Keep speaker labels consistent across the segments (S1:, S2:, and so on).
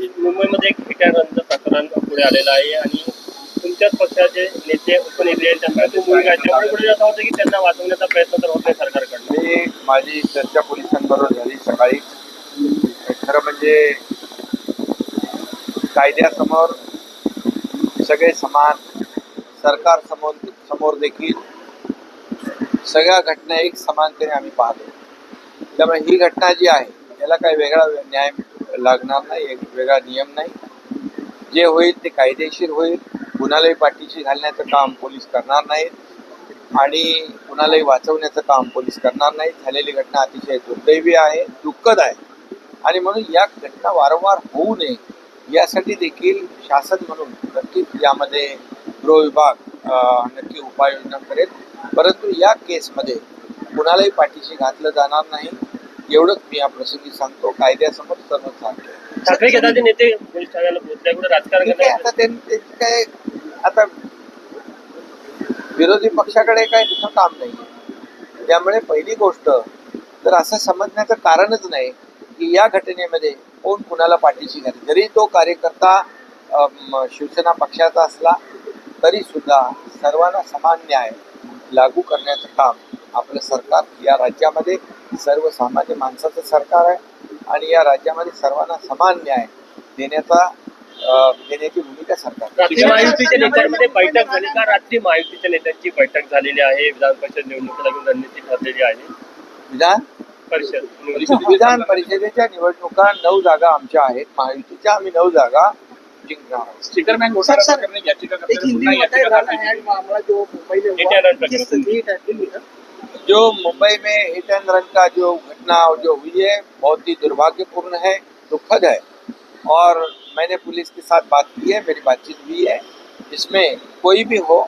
S1: मुंबईमध्ये एक प्रकरण पुढे आलेलं आहे आणि तुमच्याच पक्षाचे नेते होतं की त्यांना वाचवण्याचा प्रयत्न तर होत नाही सरकारकडनं.
S2: मी माझी चर्चा पोलिसांबरोबर झाली सकाळी. खरं म्हणजे कायद्यासमोर सगळे समान सरकार समोर समोर देखील सगळ्या घटना एक समानतेने आम्ही पाहतो. त्यामुळे ही घटना जी आहे याला काही वेगळा न्याय लागणार नाही एक वेगळा नियम नाही. जे होईल ते कायदेशीर होईल. कुणालाही पाठीशी घालण्याचं काम पोलीस करणार नाहीत. आणि कुणालाही वाचवण्याचं काम पोलीस करणार नाहीत. झालेली घटना अतिशय दुर्दैवी आहे दुःखद आहे. आणि म्हणून या घटना वारंवार होऊ नये यासाठी देखील शासन म्हणून नक्कीच यामध्ये गृह विभाग नक्की उपाययोजना करेल. परंतु या केसमध्ये कुणालाही पाठीशी घातलं जाणार नाही. एवढंच मी या प्रसंगी सांगतो. कायद्यासमोर सर्व सांगतो.
S1: ठाकरे गटाचे नेते करण्यासाठी
S2: आता ते ते काय आता विरोधी पक्षाकडे काही दुसरं काम नाही. त्यामुळे पहिली गोष्ट तर असं समजण्याचं कारणच नाही की या घटनेमध्ये कोण कुणाला पाठीशी घाले जरी तो कार्यकर्ता शिवसेना पक्षाचा असला तरी सुद्धा सर्वांना समान न्याय लागू करण्याचं काम आपलं सरकार या राज्यामध्ये सर्वसामान्य माणसाचं सरकार आहे आणि या राज्यामध्ये सर्वांना समान न्याय देण्याचा देण्याची भूमिका सरकार
S1: रात्री महायुतीच्या नेत्यांमध्ये बैठक झाली का? रात्री महायुतीच्या नेत्यांची बैठक झालेली आहे. विधान परिषद निवडणुकीला घेऊन रणनीती ठरलेली आहे.
S2: विधान?
S1: परिषद.
S2: विधान परिषदेच्या निवडणुका नऊ जागा आमच्या आहेत. महायुतीच्या आम्ही नऊ जागा जिंकणार आहोत.
S3: स्टिकर बँक घोटाला याचिका
S4: है जो मुंबई में
S1: हिट एंड रन
S4: का
S2: जो का घटना जो हुई है बहुत ही दुर्भाग्यपूर्ण है दुखद है। और मैंने पुलिस के साथ बात की है मेरी बातचीत हुई है। इसमें कोई भी हो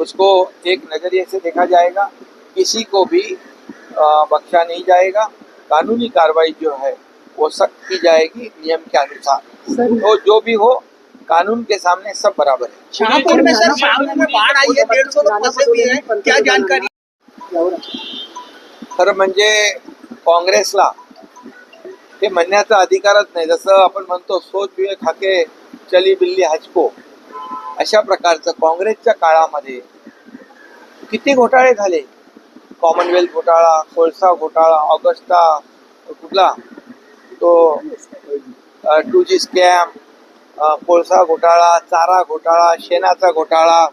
S2: उसको एक नज़रिए से देखा जाएगा किसी को भी बख्शा नहीं जाएगा। कानूनी कार्रवाई जो है वो सख्त की जाएगी नियम के अनुसार। तो जो भी हो कानून के सामने सब बराबर है।
S4: शाहपुर में सर शाहपुर में बाढ़ आई है डेढ़ सौ लोग फंसे हुए हैं। क्या जानकारी
S2: खरं म्हणजे काँग्रेसला हे म्हणण्याचा अधिकारच नाही. जसं आपण म्हणतो सोच विवे खाके चली बिल्ली हचको. अशा प्रकारचं काँग्रेसच्या काळामध्ये किती घोटाळे झाले? कॉमनवेल्थ घोटाळा कोळसा घोटाळा ऑगस्टा कुठला? तो टू जी स्कॅम कोळसा घोटाळा चारा घोटाळा शेणाचा घोटाळा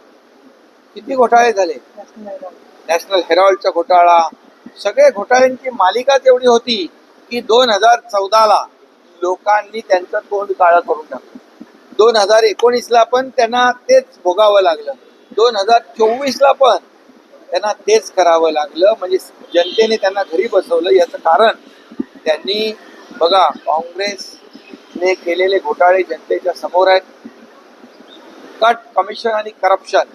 S2: किती घोटाळे झाले? नॅशनल हेराल्डचा घोटाळा. सगळे घोटाळ्यांची मालिका तेवढी होती की दोन हजार चौदाला लोकांनी त्यांचं तोंड काळा करून टाकलं. दोन हजार एकोणीसला पण त्यांना तेच भोगावं लागलं. दोन हजार चोवीसला पण त्यांना तेच करावं लागलं. म्हणजे जनतेने त्यांना घरी बसवलं. याचं कारण त्यांनी बघा काँग्रेसने केलेले घोटाळे जनतेच्या समोर आहेत. कट कमिशन आणि करप्शन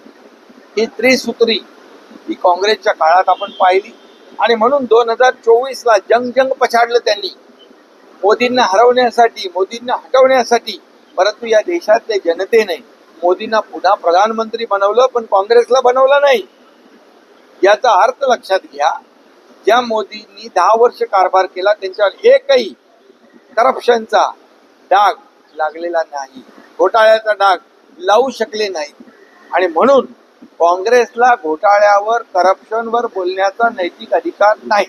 S2: ही त्रिसूत्री ही काँग्रेसच्या काळात आपण पाहिली. आणि म्हणून दोन हजार चोवीसला जंग जंग पछाडलं त्यांनी. मोदींना हरवण्यासाठी मोदींना हटवण्यासाठी. परंतु या देशातल्या जनतेने मोदींना पुन्हा प्रधानमंत्री बनवलं पण काँग्रेसला बनवलं नाही. याचा अर्थ लक्षात घ्या ज्या मोदींनी दहा वर्ष कारभार केला त्यांच्यावर एकही करप्शनचा डाग लागलेला नाही. घोटाळ्याचा डाग लावू शकले नाही आणि म्हणून काँग्रेसला घोटाळ्यावर करप्शनवर बोलण्याचा नैतिक अधिकार नाही.